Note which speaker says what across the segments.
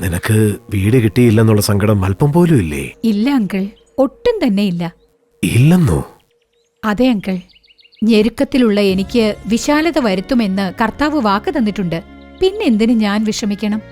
Speaker 1: നിനക്ക് വീട് കിട്ടിയില്ലെന്നുള്ള സങ്കടം അല്പം പോലും ഇല്ലേ?
Speaker 2: ഇല്ല അങ്കിൾ. ഒട്ടും തന്നെ ഇല്ല.
Speaker 1: ഇല്ലെന്നോ?
Speaker 2: അതെ അങ്കിൾ. ഞെരുക്കത്തിലുള്ള എനിക്ക് വിശാലത വരുത്തുമെന്ന് കർത്താവ് വാക്ക് തന്നിട്ടുണ്ട്. പിന്നെന്തിന് ഞാൻ വിഷമിക്കണം?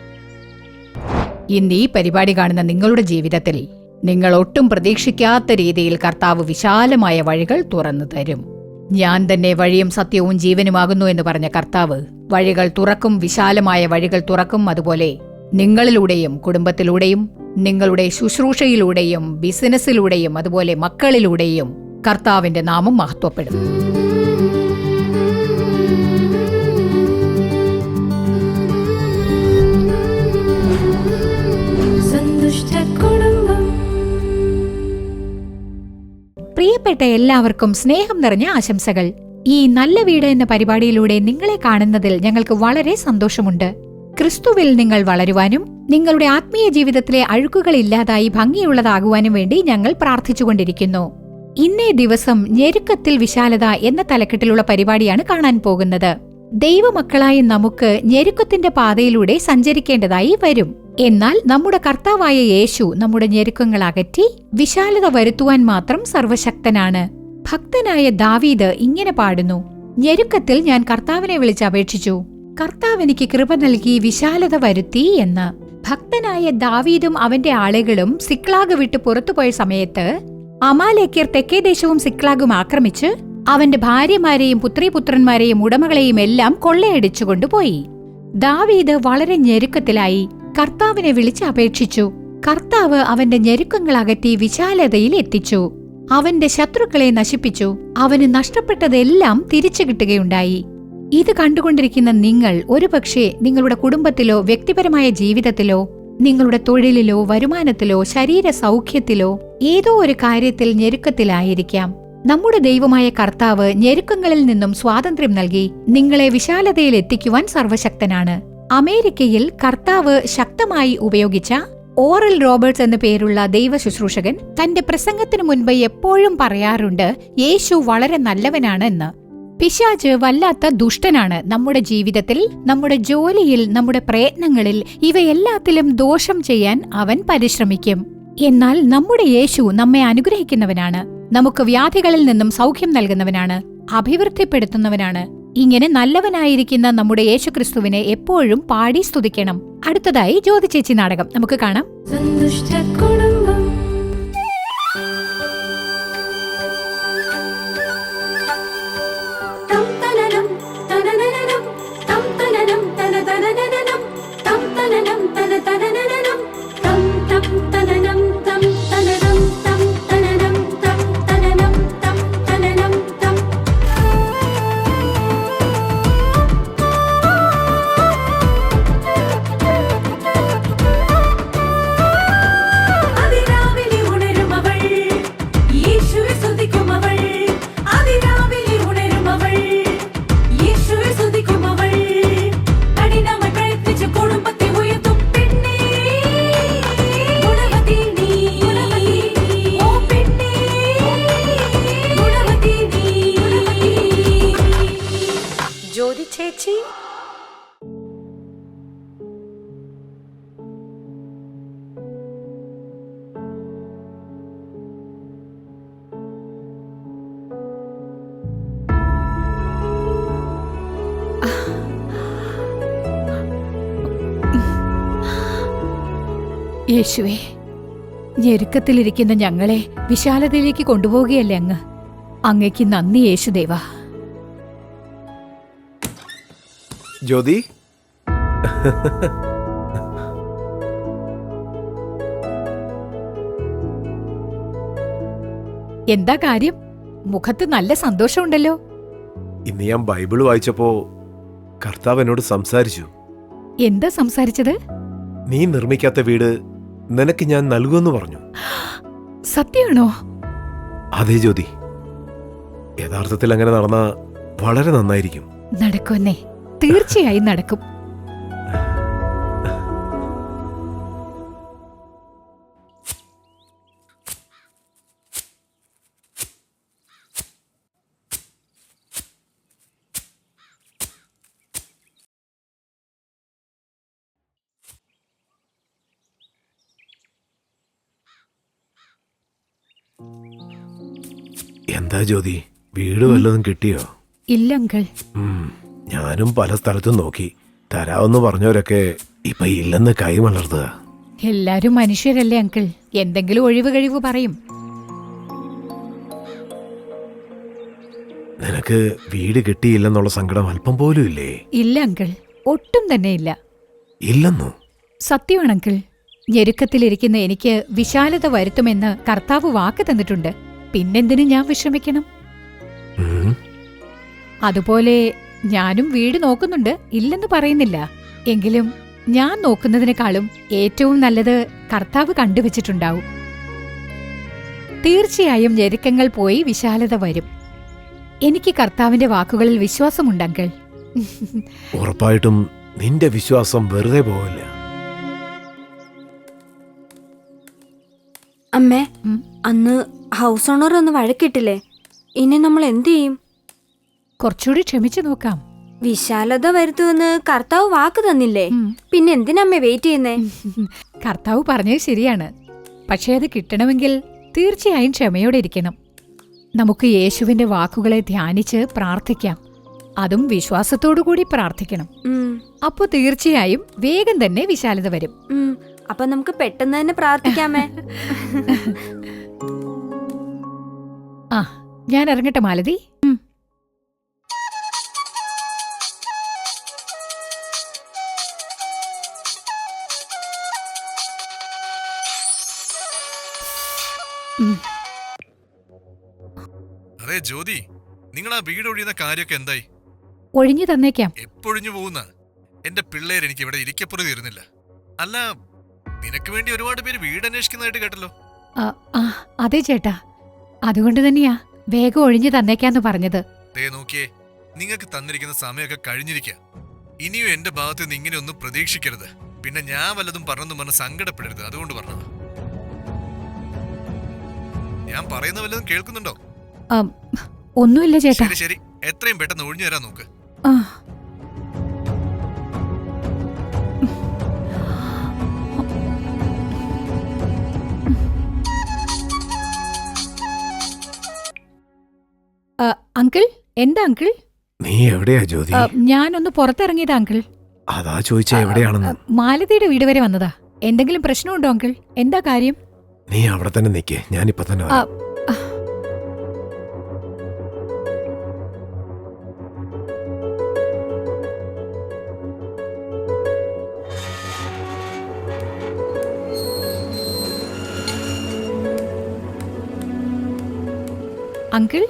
Speaker 2: ഇന്ന് ഈ പരിപാടി കാണുന്ന നിങ്ങളുടെ ജീവിതത്തിൽ നിങ്ങൾ ഒട്ടും പ്രതീക്ഷിക്കാത്ത രീതിയിൽ കർത്താവ് വിശാലമായ വഴികൾ തുറന്നു തരും. ഞാൻ തന്നെ വഴിയും സത്യവും ജീവനുമാകുന്നു എന്ന് പറഞ്ഞ കർത്താവ് വഴികൾ തുറക്കും വിശാലമായ വഴികൾ തുറക്കും അതുപോലെ നിങ്ങളിലൂടെയും കുടുംബത്തിലൂടെയും നിങ്ങളുടെ ശുശ്രൂഷയിലൂടെയും ബിസിനസ്സിലൂടെയും അതുപോലെ മക്കളിലൂടെയും കർത്താവിന്റെ നാമം മഹത്വപ്പെടും പ്രിയപ്പെട്ട എല്ലാവർക്കും സ്നേഹം നിറഞ്ഞ ആശംസകൾ. ഈ നല്ല വീട് എന്ന പരിപാടിയിലൂടെ നിങ്ങളെ കാണുന്നതിൽ ഞങ്ങൾക്ക് വളരെ സന്തോഷമുണ്ട്. ക്രിസ്തുവിൽ നിങ്ങൾ വളരുവാനും നിങ്ങളുടെ ആത്മീയ ജീവിതത്തിലെ അഴുക്കുകൾ ഇല്ലാതായി ഭംഗിയുള്ളതാകുവാനും വേണ്ടി ഞങ്ങൾ പ്രാർത്ഥിച്ചുകൊണ്ടിരിക്കുന്നു. ഇന്നേ ദിവസം ഞെരുക്കത്തിൽ വിശാലത എന്ന തലക്കെട്ടിലുള്ള പരിപാടിയാണ് കാണാൻ പോകുന്നത്. ദൈവമക്കളായ നമുക്ക് ഞെരുക്കത്തിന്റെ പാതയിലൂടെ സഞ്ചരിക്കേണ്ടതായി വരും. എന്നാൽ നമ്മുടെ കർത്താവായ യേശു നമ്മുടെ ഞെരുക്കങ്ങൾ അകറ്റി വിശാലത വരുത്തുവാൻ മാത്രം സർവശക്തനാണ്. ഭക്തനായ ദാവീദ് ഇങ്ങനെ പാടുന്നു ഞെരുക്കത്തിൽ ഞാൻ കർത്താവിനെ വിളിച്ചപേക്ഷിച്ചു കർത്താവ് എനിക്ക് കൃപ നൽകി വിശാലത വരുത്തി എന്ന്. ഭക്തനായ ദാവീദും അവന്റെ ആളുകളും സിക്ലാഗ് വിട്ട് പുറത്തുപോയ സമയത്ത് അമാലേക്യർ തെക്കേ ദേശവും സിക്ലാഗും ആക്രമിച്ച് അവന്റെ ഭാര്യമാരെയും പുത്രിപുത്രന്മാരെയും ഉടമകളെയും എല്ലാം കൊള്ളയടിച്ചു കൊണ്ടുപോയി ദാവീദ് വളരെ ഞെരുക്കത്തിലായി കർത്താവിനെ വിളിച്ച് അപേക്ഷിച്ചു. കർത്താവ് അവന്റെ ഞെരുക്കങ്ങൾ അകറ്റി വിശാലതയിൽ എത്തിച്ചു. അവന്റെ ശത്രുക്കളെ നശിപ്പിച്ചു. അവന് നഷ്ടപ്പെട്ടതെല്ലാം തിരിച്ചു കിട്ടുകയുണ്ടായി. ഇത് കണ്ടുകൊണ്ടിരിക്കുന്ന നിങ്ങൾ ഒരുപക്ഷെ നിങ്ങളുടെ കുടുംബത്തിലോ വ്യക്തിപരമായ ജീവിതത്തിലോ നിങ്ങളുടെ തൊഴിലിലോ വരുമാനത്തിലോ ശരീര സൗഖ്യത്തിലോ ഏതോ ഒരു കാര്യത്തിൽ ഞെരുക്കത്തിലായിരിക്കാം. നമ്മുടെ ദൈവമായ കർത്താവ് ഞെരുക്കങ്ങളിൽ നിന്നും സ്വാതന്ത്ര്യം നൽകി നിങ്ങളെ വിശാലതയിൽ എത്തിക്കുവാൻ സർവശക്തനാണ് അമേരിക്കയിൽ കർത്താവ് ശക്തമായി ഉപയോഗിച്ച ഓറൽ റോബർട്ട്സ് എന്ന പേരുള്ള ദൈവ ശുശ്രൂഷകൻ തന്റെ പ്രസംഗത്തിനു മുൻപ് എപ്പോഴും പറയാറുണ്ട് യേശു വളരെ നല്ലവനാണ് എന്ന്. പിശാജ് വല്ലാത്ത ദുഷ്ടനാണ് നമ്മുടെ ജീവിതത്തിൽ നമ്മുടെ ജോലിയിൽ നമ്മുടെ പ്രയത്നങ്ങളിൽ ഇവയെല്ലാത്തിലും ദോഷം ചെയ്യാൻ അവൻ പരിശ്രമിക്കും. എന്നാൽ നമ്മുടെ യേശു നമ്മെ അനുഗ്രഹിക്കുന്നവനാണ്. നമുക്ക് വ്യാധികളിൽ നിന്നും സൗഖ്യം നൽകുന്നവനാണ് അഭിവൃദ്ധിപ്പെടുത്തുന്നവനാണ്. ഇങ്ങനെ നല്ലവനായിരിക്കുന്ന നമ്മുടെ യേശുക്രിസ്തുവിനെ എപ്പോഴും പാടി സ്തുതിക്കണം. അടുത്തതായി ജ്യോതി ചേച്ചി നാടകം. നമുക്ക് കാണാം.
Speaker 3: യേശുവേ
Speaker 2: ഞെരുക്കത്തിലിരിക്കുന്ന ഞങ്ങളെ വിശാലതയിലേക്ക് കൊണ്ടുപോവുകയല്ലേ അങ്ങ്? അങ്ങയ്ക്ക് നന്ദി യേശുദേവ.
Speaker 1: ജ്യോതി?
Speaker 2: എന്താ കാര്യം? മുഖത്ത് നല്ല സന്തോഷമുണ്ടല്ലോ.
Speaker 1: ഇന്ന് ഞാൻ ബൈബിൾ വായിച്ചപ്പോ കർത്താവ് എന്നോട് സംസാരിച്ചു.
Speaker 2: എന്താ സംസാരിച്ചത്?
Speaker 1: നീ നിർമ്മിക്കാത്ത വീട് നിനക്ക് ഞാൻ നൽകുമെന്ന് പറഞ്ഞു.
Speaker 2: സത്യമാണോ?
Speaker 1: അതെ ജ്യോതി. യഥാർത്ഥത്തിൽ അങ്ങനെ നടന്ന വളരെ നന്നായിരിക്കും.
Speaker 2: നടക്കുന്നേ തീർച്ചയായും നടക്കും.
Speaker 1: എന്താ ജ്യോതി? വീട് വല്ലതും കിട്ടിയോ?
Speaker 2: ഇല്ല അങ്കിൾ
Speaker 1: ഞാനും പല സ്ഥലത്തും നോക്കി. തരാമെന്ന് പറഞ്ഞവരൊക്കെ ഇപ്പൊ ഇല്ലെന്ന് കൈ വളർത്തുക
Speaker 2: എല്ലാരും മനുഷ്യരല്ലേ അങ്കിൾ. എന്തെങ്കിലും ഒഴിവ് കഴിവ് പറയും.
Speaker 1: നിനക്ക് വീട് കിട്ടിയില്ലെന്നുള്ള സങ്കടം അല്പം പോലും ഇല്ലേ?
Speaker 2: ഇല്ല അങ്കിൾ. ഒട്ടും തന്നെ ഇല്ല.
Speaker 1: ഇല്ലെന്നോ?
Speaker 2: സത്യമാണ് അങ്കിൾ ഞെരുക്കത്തിലിരിക്കുന്ന എനിക്ക് വിശാലത വരുത്തുമെന്ന് കർത്താവ് വാക്ക് തന്നിട്ടുണ്ട്. പിന്നെന്തിനു ഞാൻ
Speaker 1: വിശ്രമിക്കണം?
Speaker 2: അതുപോലെ ഞാനും വീട് നോക്കുന്നുണ്ട് ഇല്ലെന്ന് പറയുന്നില്ല. എങ്കിലും ഞാൻ നോക്കുന്നതിനേക്കാളും ഏറ്റവും നല്ലത് കർത്താവ് കണ്ടുവച്ചിട്ടുണ്ടാവും. തീർച്ചയായും ഞെരുക്കങ്ങൾ പോയി വിശാലത വരും. എനിക്ക് കർത്താവിന്റെ വാക്കുകളിൽ വിശ്വാസമുണ്ടെങ്കിൽ
Speaker 1: ഉറപ്പായിട്ടും നിന്റെ വിശ്വാസം വെറുതെ പോവില്ല.
Speaker 4: അമ്മേ അന്ന് ഹൗസ് ഓണർ ഒന്ന് വഴക്കിട്ടില്ലേ? ഇനി നമ്മൾ എന്ത് ചെയ്യും?
Speaker 2: കുറച്ചുകൂടി ക്ഷമിച്ചു നോക്കാം.
Speaker 4: വിശാലത വരുത്തുമെന്ന് കർത്താവ് വാക്ക് തന്നില്ലേ. പിന്നെ എന്തിനമ്മേ വെയിറ്റ് ചെയ്യുന്നേ?
Speaker 2: കർത്താവ് പറഞ്ഞത് ശരിയാണ്. പക്ഷേ അത് കിട്ടണമെങ്കിൽ തീർച്ചയായും ക്ഷമയോടെ ഇരിക്കണം. നമുക്ക് യേശുവിന്റെ വാക്കുകളെ ധ്യാനിച്ച് പ്രാർത്ഥിക്കാം. അതും വിശ്വാസത്തോടു കൂടി പ്രാർത്ഥിക്കണം. അപ്പൊ തീർച്ചയായും വേഗം തന്നെ വിശാലത വരും.
Speaker 4: അപ്പൊ നമുക്ക് പെട്ടെന്ന് തന്നെ പ്രാർത്ഥിക്കാമേ?
Speaker 2: ആ ഞാൻ ഇറങ്ങട്ടെ മാലതി.
Speaker 5: അതെ ജ്യോതി. നിങ്ങൾ ആ വീട് ഒഴിയുന്ന കാര്യമൊക്കെ എന്തായി?
Speaker 2: ഒഴിഞ്ഞു തന്നേക്കാം.
Speaker 5: എപ്പൊഴിഞ്ഞു പോകുന്ന? എന്റെ പിള്ളേർ എനിക്ക് ഇവിടെ ഇരിക്കപ്പുറം തീരുന്നില്ല അല്ല നിനക്ക് വേണ്ടി ഒരുപാട് പേര് വീട് അന്വേഷിക്കുന്നതായിട്ട് കേട്ടല്ലോ.
Speaker 2: അതെ ചേട്ടാ. അതുകൊണ്ട് തന്നെയാ വേഗം ഒഴിഞ്ഞു തന്നേക്കാന്ന് പറഞ്ഞത്.
Speaker 5: ദേ നോക്കിയേ നിങ്ങൾക്ക് തന്നിരിക്കുന്ന സമയമൊക്കെ കഴിഞ്ഞിരിക്കുക ഇനിയും എന്റെ ഭാഗത്ത് നിന്ന് ഇങ്ങനെയൊന്നും പ്രതീക്ഷിക്കരുത്. പിന്നെ ഞാൻ വല്ലതും പറഞ്ഞെന്ന് പറഞ്ഞ് സങ്കടപ്പെടരുത് അതുകൊണ്ട് പറഞ്ഞത്. ഞാൻ പറയുന്ന വല്ലതും കേൾക്കുന്നുണ്ടോ?
Speaker 2: ഒന്നുമില്ല ചേട്ടാ.
Speaker 5: ശരി ശരി. എത്രയും പെട്ടെന്ന് ഒഴിഞ്ഞു തരാൻ നോക്ക്.
Speaker 2: അങ്കിൾ? എന്താ അങ്കിൾ?
Speaker 1: നീ എവിടെയാ ജ്യോതി?
Speaker 2: ഞാനൊന്ന് പുറത്തിറങ്ങിയതാ അങ്കിൾ.
Speaker 1: അതാ ചോദിച്ച എവിടെയാണെന്ന്.
Speaker 2: മാലതിയുടെ വീട് വരെ വന്നതാ. എന്തെങ്കിലും പ്രശ്നമുണ്ടോ അങ്കിൾ? എന്താ കാര്യം?
Speaker 1: നീ അവിടെ തന്നെ നിക്ക്. ഞാനിപ്പോ തന്നെ വരാം.
Speaker 2: അങ്കിൾ?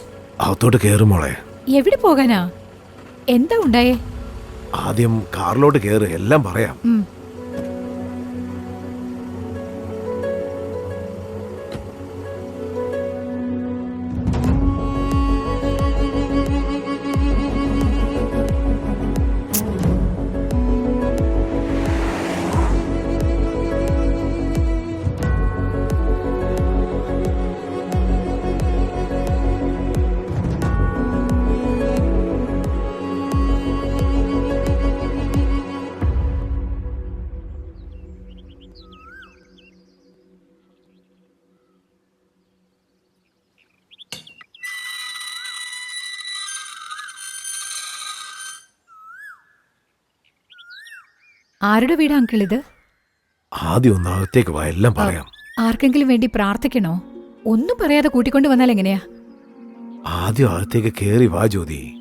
Speaker 1: അകത്തോട്ട് കേറും മോളെ.
Speaker 2: എവിടെ പോകാനാ? എന്താ ഉണ്ടായേ?
Speaker 1: ആദ്യം കാറിലോട്ട് കേറ് എല്ലാം പറയാം.
Speaker 2: ആരുടെ വീടാ അങ്കിൾ ഇത്?
Speaker 1: ആദ്യം ഒന്നാകത്തേക്ക് വാ എല്ലാം പറയാം.
Speaker 2: ആർക്കെങ്കിലും വേണ്ടി പ്രാർത്ഥിക്കണോ? ഒന്നും പറയാതെ കൂട്ടിക്കൊണ്ട് വന്നാൽ എങ്ങനെയാ?
Speaker 1: ആദ്യം അകത്തേക്ക് കേറി വാ ജ്യോതി.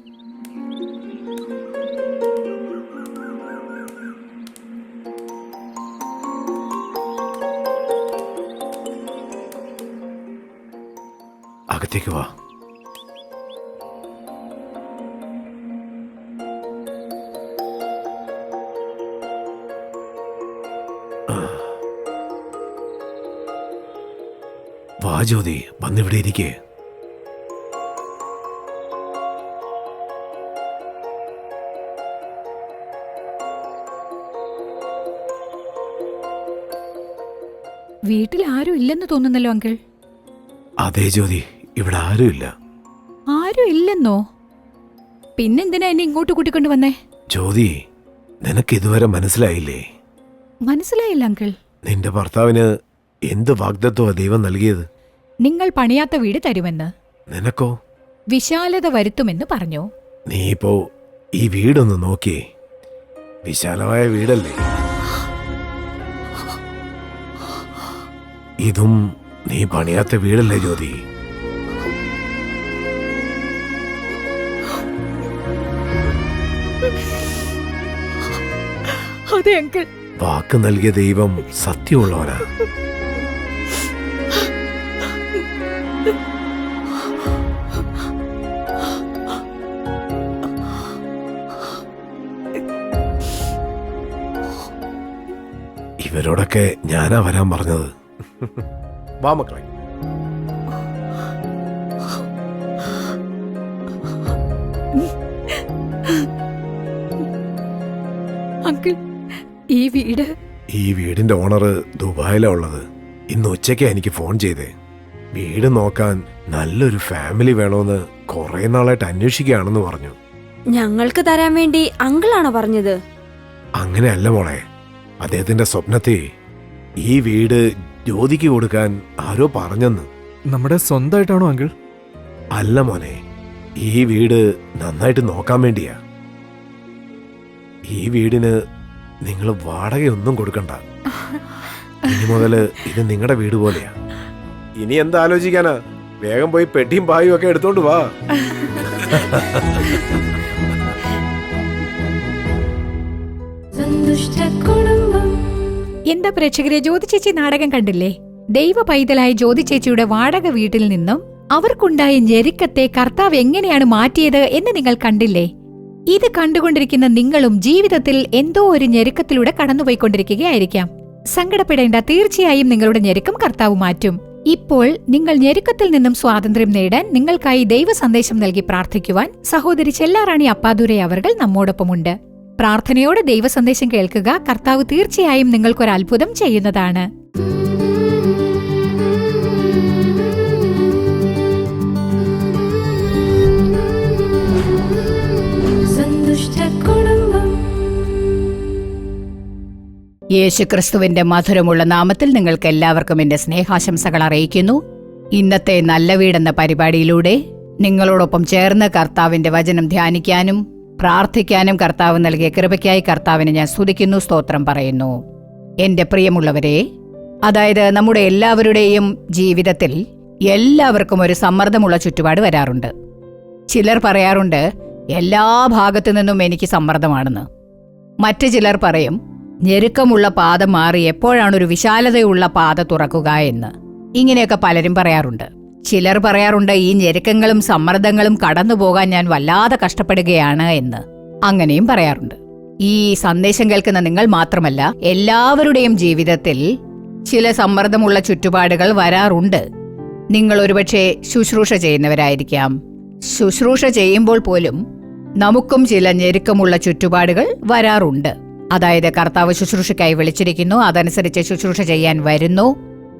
Speaker 1: അകത്തേക്ക് വാ. വാ ജ്യോതി വന്നിവിടെ ഇരിക്കേ.
Speaker 2: വീട്ടിൽ ആരും ഇല്ലെന്ന് തോന്നുന്നല്ലോ അങ്കിൾ.
Speaker 1: അതെ ജ്യോതി ഇവിടെ ഇല്ല
Speaker 2: ആരും ഇല്ലെന്നോ പിന്നെന്തിനാ എന്നെ ഇങ്ങോട്ട് കൂട്ടിക്കൊണ്ട് വന്നേ?
Speaker 1: ജ്യോതി നിനക്ക് ഇതുവരെ മനസ്സിലായില്ലേ?
Speaker 2: മനസ്സിലായില്ല അങ്കിൾ.
Speaker 1: നിന്റെ ഭർത്താവിന് എന്ത് വാഗ്ദത്വ ദൈവം നൽകിയത്?
Speaker 2: നിങ്ങൾ പണിയാത്ത വീട് തരുമെന്ന്.
Speaker 1: നിനക്കോ?
Speaker 6: വിശാലത വരുത്തുമെന്ന് പറഞ്ഞു.
Speaker 1: നീ ഇപ്പോ ഈ വീടൊന്ന് നോക്കിയേ വിശാലമായ വീടല്ലേ? ഇതും നീ പണിയാത്ത വീടല്ലേ ജ്യോതി? വാക്ക് നൽകിയ ദൈവം സത്യമുള്ളവനാ. ഇവരോടൊക്കെ ഞാനാ വരാൻ പറഞ്ഞത്. വാ മക്കളെ.
Speaker 6: അങ്കിൾ ഈ വീട്?
Speaker 1: ഈ വീടിന്റെ ഓണർ ദുബായിലാ ഉള്ളത്. ഇന്ന് ഉച്ചയ്ക്ക് എനിക്ക് ഫോൺ ചെയ്തേ. വീട് നോക്കാൻ നല്ലൊരു ഫാമിലി വേണമെന്ന് കുറെ നാളായിട്ട് അന്വേഷിക്കുകയാണെന്ന് പറഞ്ഞു.
Speaker 4: ഞങ്ങൾക്ക് തരാൻ വേണ്ടി അങ്കിളാണോ പറഞ്ഞത്?
Speaker 1: അങ്ങനെയല്ല മോളെ. അദ്ദേഹത്തിന്റെ സ്വപ്നത്തെ ഈ വീട് ജ്യോതിക്ക് കൊടുക്കാൻ ആരോ പറഞ്ഞെന്ന്.
Speaker 5: നമ്മുടെ സ്വന്തമായിട്ടാണോ അങ്കിൾ?
Speaker 1: അല്ല മോനെ. ഈ വീട് നന്നായിട്ട് നോക്കാൻ വേണ്ടിയാ. ഈ വീടിന് നിങ്ങൾ വാടകയൊന്നും കൊടുക്കണ്ട. ഇനി മുതൽ ഇത് നിങ്ങളുടെ വീട് പോലെയാ. ഇനി എന്താ ആലോചിക്കാനാ? വേഗം പോയി പെട്ടിയും പായും ഒക്കെ എടുത്തോണ്ട് വാ.
Speaker 6: എന്താ പ്രേക്ഷകരെ ജ്യോതി ചേച്ചി നാടകം കണ്ടില്ലേ? ദൈവ പൈതലായ ജ്യോതി ചേച്ചിയുടെ വാടക വീട്ടിൽ നിന്നും അവർക്കുണ്ടായ ഞെരുക്കത്തെ കർത്താവ് എങ്ങനെയാണ് മാറ്റിയത് എന്ന് നിങ്ങൾ കണ്ടില്ലേ? ഇത് കണ്ടുകൊണ്ടിരിക്കുന്ന നിങ്ങളും ജീവിതത്തിൽ എന്തോ ഒരു ഞെരുക്കത്തിലൂടെ കടന്നുപോയിക്കൊണ്ടിരിക്കുകയായിരിക്കാം. സങ്കടപ്പെടേണ്ട തീർച്ചയായും നിങ്ങളുടെ ഞെരുക്കം കർത്താവ് മാറ്റും. ഇപ്പോൾ നിങ്ങൾ ഞെരുക്കത്തിൽ നിന്നും സ്വാതന്ത്ര്യം നേടാൻ നിങ്ങൾക്കായി ദൈവ സന്ദേശം നൽകി പ്രാർത്ഥിക്കുവാൻ സഹോദരി ചെല്ലാറാണി അപ്പാദുരെ അവർ നമ്മോടൊപ്പമുണ്ട്. പ്രാർത്ഥനയോടെ ദൈവ സന്ദേശം കേൾക്കുക കർത്താവ് തീർച്ചയായും നിങ്ങൾക്കൊരു അത്ഭുതം ചെയ്യുന്നതാണ്. യേശുക്രിസ്തുവിന്റെ മധുരമുള്ള നാമത്തിൽ നിങ്ങൾക്ക് എല്ലാവർക്കും എന്റെ സ്നേഹാശംസകൾ അറിയിക്കുന്നു. ഇന്നത്തെ നല്ല വീടെന്ന പരിപാടിയിലൂടെ നിങ്ങളോടൊപ്പം ചേർന്ന് കർത്താവിന്റെ വചനം ധ്യാനിക്കാനും പ്രാർത്ഥിക്കാനും കർത്താവ് നൽകിയ കൃപയ്ക്കായി കർത്താവിനെ ഞാൻ സ്തുതിക്കുന്നു സ്തോത്രം പറയുന്നു. എന്റെ പ്രിയമുള്ളവരെ അതായത് നമ്മുടെ എല്ലാവരുടെയും ജീവിതത്തിൽ എല്ലാവർക്കും ഒരു സമ്മർദ്ദമുള്ള ചുറ്റുപാട് വരാറുണ്ട്. ചിലർ പറയാറുണ്ട് എല്ലാ ഭാഗത്തു നിന്നും എനിക്ക് സമ്മർദ്ദമാണെന്ന്. മറ്റു ചിലർ പറയും ഞെരുക്കമുള്ള പാത മാറി എപ്പോഴാണ് ഒരു വിശാലതയുള്ള പാത തുറക്കുക എന്ന്. ഇങ്ങനെയൊക്കെ പലരും പറയാറുണ്ട്. ചിലർ പറയാറുണ്ട് ഈ ഞെരുക്കങ്ങളും സമ്മർദ്ദങ്ങളും കടന്നുപോകാൻ ഞാൻ വല്ലാതെ കഷ്ടപ്പെടുകയാണ് എന്ന്. അങ്ങനെയും പറയാറുണ്ട്. ഈ സന്ദേശം കേൾക്കുന്ന നിങ്ങൾ മാത്രമല്ല എല്ലാവരുടെയും ജീവിതത്തിൽ ചില സമ്മർദ്ദമുള്ള ചുറ്റുപാടുകൾ വരാറുണ്ട്. നിങ്ങൾ ഒരുപക്ഷെ ശുശ്രൂഷ ചെയ്യുന്നവരായിരിക്കാം. ശുശ്രൂഷ ചെയ്യുമ്പോൾ പോലും നമുക്കും ചില ഞെരുക്കമുള്ള ചുറ്റുപാടുകൾ വരാറുണ്ട്. അതായത് കർത്താവ് ശുശ്രൂഷയ്ക്കായി വിളിച്ചിരിക്കുന്നു. അതനുസരിച്ച് ശുശ്രൂഷ ചെയ്യാൻ വരുന്നു.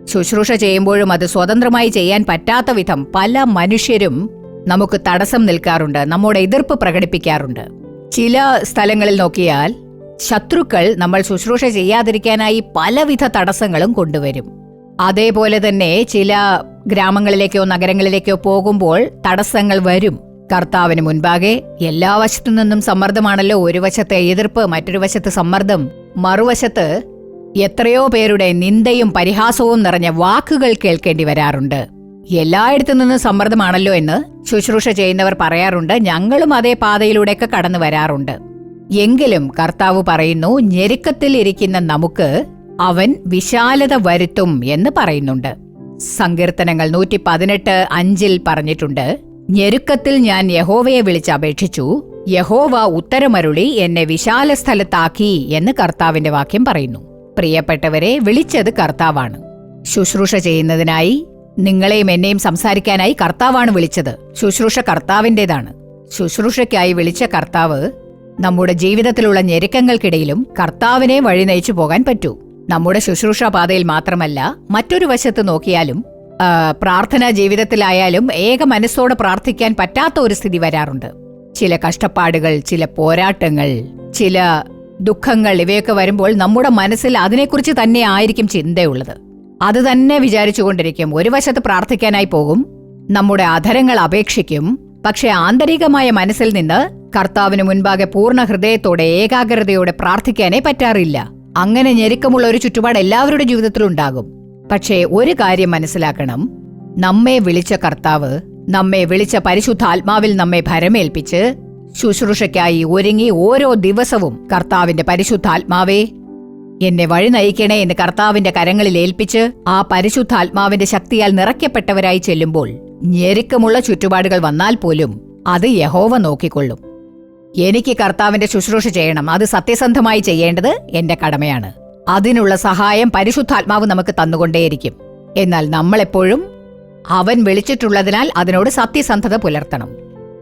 Speaker 6: ശുശ്രൂഷ ചെയ്യുമ്പോഴും അത് സ്വതന്ത്രമായി ചെയ്യാൻ പറ്റാത്ത വിധം പല മനുഷ്യരും നമുക്ക് തടസ്സം നിൽക്കാറുണ്ട് നമ്മുടെ എതിർപ്പ് പ്രകടിപ്പിക്കാറുണ്ട്. ചില സ്ഥലങ്ങളിൽ നോക്കിയാൽ ശത്രുക്കൾ നമ്മൾ ശുശ്രൂഷ ചെയ്യാതിരിക്കാനായി പലവിധ തടസ്സങ്ങളും കൊണ്ടുവരും. അതേപോലെ തന്നെ ചില ഗ്രാമങ്ങളിലേക്കോ നഗരങ്ങളിലേക്കോ പോകുമ്പോൾ തടസ്സങ്ങൾ വരും. കർത്താവിന് മുൻപാകെ എല്ലാ വശത്തു നിന്നും സമ്മർദ്ദമാണല്ലോ. ഒരു വശത്തെ എതിർപ്പ് മറ്റൊരു വശത്ത് സമ്മർദ്ദം. മറുവശത്ത് എത്രയോ പേരുടെ നിന്ദയും പരിഹാസവും നിറഞ്ഞ വാക്കുകൾ കേൾക്കേണ്ടി വരാറുണ്ട്. എല്ലായിടത്തു നിന്നും സമ്മർദ്ദമാണല്ലോ എന്ന് ശുശ്രൂഷ ചെയ്യുന്നവർ പറയാറുണ്ട്. ഞങ്ങളും അതേ പാതയിലൂടെയൊക്കെ കടന്നു വരാറുണ്ട്. എങ്കിലും കർത്താവ് പറയുന്നു ഞെരുക്കത്തിൽ ഇരിക്കുന്ന നമുക്ക് അവൻ വിശാലത വരുത്തും എന്ന് പറയുന്നുണ്ട്. സങ്കീർത്തനങ്ങൾ നൂറ്റി പതിനെട്ട് അഞ്ചിൽ പറഞ്ഞിട്ടുണ്ട് ഞെരുക്കത്തിൽ ഞാൻ യഹോവയെ വിളിച്ചപേക്ഷിച്ചു യഹോവ ഉത്തരമരുളി എന്നെ വിശാല സ്ഥലത്താക്കി എന്ന് കർത്താവിന്റെ വാക്യം പറയുന്നു. പ്രിയപ്പെട്ടവരെ വിളിച്ചത് കർത്താവാണ്. ശുശ്രൂഷ ചെയ്യുന്നതിനായി നിങ്ങളെയും എന്നെയും സംസാരിക്കാനായി കർത്താവാണ് വിളിച്ചത്. ശുശ്രൂഷ കർത്താവിന്റെതാണ് ശുശ്രൂഷയ്ക്കായി വിളിച്ച കർത്താവ് നമ്മുടെ ജീവിതത്തിലുള്ള ഞെരുക്കങ്ങൾക്കിടയിലും കർത്താവിനെ വഴി നയിച്ചു പോകാൻ പറ്റൂ. നമ്മുടെ ശുശ്രൂഷ പാതയിൽ മാത്രമല്ല മറ്റൊരു വശത്ത് നോക്കിയാലും പ്രാർത്ഥനാ ജീവിതത്തിലായാലും ഏക മനസ്സോടെ പ്രാർത്ഥിക്കാൻ പറ്റാത്ത ഒരു സ്ഥിതി വരാറുണ്ട്. ചില കഷ്ടപ്പാടുകൾ ചില പോരാട്ടങ്ങൾ ചില ദുഃഖങ്ങൾ ഇവയൊക്കെ വരുമ്പോൾ നമ്മുടെ മനസ്സിൽ അതിനെക്കുറിച്ച് തന്നെ ആയിരിക്കും ചിന്തയുള്ളത്. അത് തന്നെ വിചാരിച്ചുകൊണ്ടിരിക്കും ഒരു വശത്ത് പ്രാർത്ഥിക്കാനായി പോകും നമ്മുടെ അധരങ്ങൾ അപേക്ഷിക്കും പക്ഷേ ആന്തരികമായ മനസ്സിൽ നിന്ന് കർത്താവിന് മുൻപാകെ പൂർണ ഹൃദയത്തോടെ ഏകാഗ്രതയോടെ പ്രാർത്ഥിക്കാനേ പറ്റാറില്ല. അങ്ങനെ ഞെരുക്കമുള്ള ഒരു ചുറ്റുപാട് എല്ലാവരുടെ ജീവിതത്തിലുണ്ടാകും പക്ഷേ ഒരു കാര്യം മനസ്സിലാക്കണം. നമ്മെ വിളിച്ച കർത്താവ് നമ്മെ വിളിച്ച പരിശുദ്ധാത്മാവിൽ നമ്മെ ഭരമേൽപ്പിച്ച് ശുശ്രൂഷയ്ക്കായി ഒരുങ്ങി ഓരോ ദിവസവും കർത്താവിന്റെ പരിശുദ്ധാത്മാവേ എന്നെ വഴി നയിക്കണേ എന്ന് കർത്താവിന്റെ കരങ്ങളിൽ ഏൽപ്പിച്ച് ആ പരിശുദ്ധാത്മാവിന്റെ ശക്തിയാൽ നിറയ്ക്കപ്പെട്ടവരായി ചെല്ലുമ്പോൾ ഞെരുക്കമുള്ള ചുറ്റുപാടുകൾ വന്നാൽ പോലും അത് യഹോവ നോക്കിക്കൊള്ളും. എനിക്ക് കർത്താവിന്റെ ശുശ്രൂഷ ചെയ്യണം. അത് സത്യസന്ധമായി ചെയ്യേണ്ടത് എന്റെ കടമയാണ്. അതിനുള്ള സഹായം പരിശുദ്ധാത്മാവ് നമുക്ക് തന്നുകൊണ്ടേയിരിക്കും. എന്നാൽ നമ്മളെപ്പോഴും അവൻ വിളിച്ചിട്ടുള്ളതിനാൽ അതിനോട് സത്യസന്ധത പുലർത്തണം.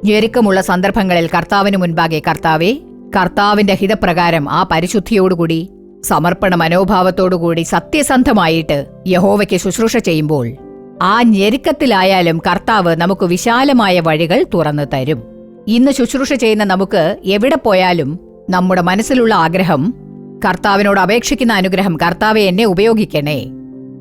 Speaker 6: ഞെരുക്കമുള്ള സന്ദർഭങ്ങളിൽ കർത്താവിന് മുൻപാകെ കർത്താവെ കർത്താവിന്റെ ഹിതപ്രകാരം ആ പരിശുദ്ധിയോടുകൂടി സമർപ്പണ മനോഭാവത്തോടുകൂടി സത്യസന്ധമായിട്ട് യഹോവയ്ക്ക് ശുശ്രൂഷ ചെയ്യുമ്പോൾ ആ ഞെരുക്കത്തിലായാലും കർത്താവ് നമുക്ക് വിശാലമായ വഴികൾ തുറന്നു തരും. ഇന്ന് ശുശ്രൂഷ ചെയ്യുന്ന നമുക്ക് എവിടെ പോയാലും നമ്മുടെ മനസ്സിലുള്ള ആഗ്രഹം കർത്താവിനോട് അപേക്ഷിക്കുന്ന അനുഗ്രഹം കർത്താവെ എന്നെ ഉപയോഗിക്കണേ.